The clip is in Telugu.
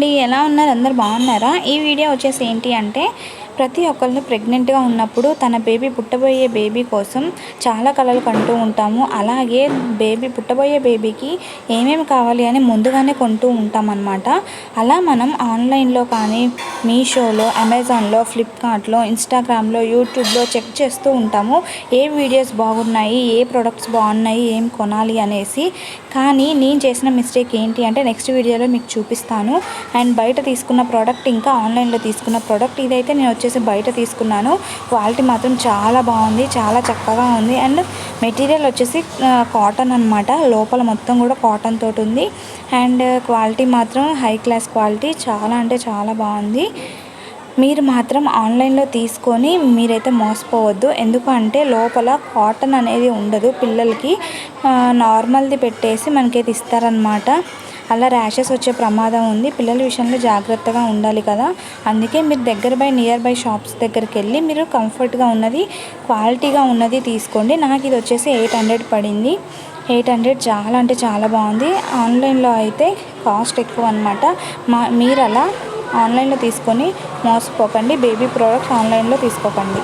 అండి ఎలా ఉన్నారు? అందరు బాగున్నారా? ఈ వీడియో వచ్చేసి ఏంటి అంటే ప్రతి ఒక్కళ్ళు ప్రెగ్నెంట్గా ఉన్నప్పుడు తన బేబీ పుట్టబోయే బేబీ కోసం చాలా కలలు కంటూ ఉంటాము. అలాగే బేబీ పుట్టబోయే బేబీకి ఏమేమి కావాలి అని ముందుగానే కొంటూ ఉంటామన్నమాట. అలా మనం ఆన్లైన్లో కానీ మీషోలో అమెజాన్లో ఫ్లిప్కార్ట్లో ఇన్స్టాగ్రామ్లో యూట్యూబ్లో చెక్ చేస్తూ ఉంటాము. ఏ వీడియోస్ బాగున్నాయి ఏ ప్రొడక్ట్స్ బాగున్నాయి ఏం కొనాలి అనేసి. కానీ నేను చేసిన మిస్టేక్ ఏంటి అంటే నెక్స్ట్ వీడియోలో మీకు చూపిస్తాను. అండ్ బయట తీసుకున్న ప్రోడక్ట్ ఇంకా ఆన్లైన్లో తీసుకున్న ప్రోడక్ట్ ఇదైతే నేను వచ్చేసి బయట తీసుకున్నాను. క్వాలిటీ మాత్రం చాలా బాగుంది చాలా చక్కగా ఉంది. అండ్ మెటీరియల్ వచ్చేసి కాటన్ అనమాట లోపల మొత్తం కూడా కాటన్ తోటి ఉంది. అండ్ క్వాలిటీ మాత్రం హై క్లాస్ క్వాలిటీ చాలా అంటే చాలా బాగుంది. మీరు మాత్రం ఆన్లైన్లో తీసుకొని మీరైతే మోసపోవద్దు. ఎందుకంటే లోపల కాటన్ అనేది ఉండదు. పిల్లలకి నార్మల్ది పెట్టేసి మనకైతే ఇస్తారనమాట అలా ర్యాషెస్ వచ్చే ప్రమాదం ఉంది. పిల్లల విషయంలో జాగ్రత్తగా ఉండాలి కదా. అందుకే మీరు దగ్గర బై నియర్ బై షాప్స్ దగ్గరికి వెళ్ళి మీరు కంఫర్ట్గా ఉన్నది క్వాలిటీగా ఉన్నది తీసుకోండి. నాకు ఇది వచ్చేసి ఎయిట్ హండ్రెడ్ పడింది. ఎయిట్ హండ్రెడ్ చాలా అంటే చాలా బాగుంది. ఆన్లైన్లో అయితే కాస్ట్ ఎక్కువ అనమాట మా మీరు అలా ఆన్లైన్లో తీసుకొని మోసపోకండి. బేబీ ప్రోడక్ట్స్ ఆన్లైన్లో తీసుకోకండి.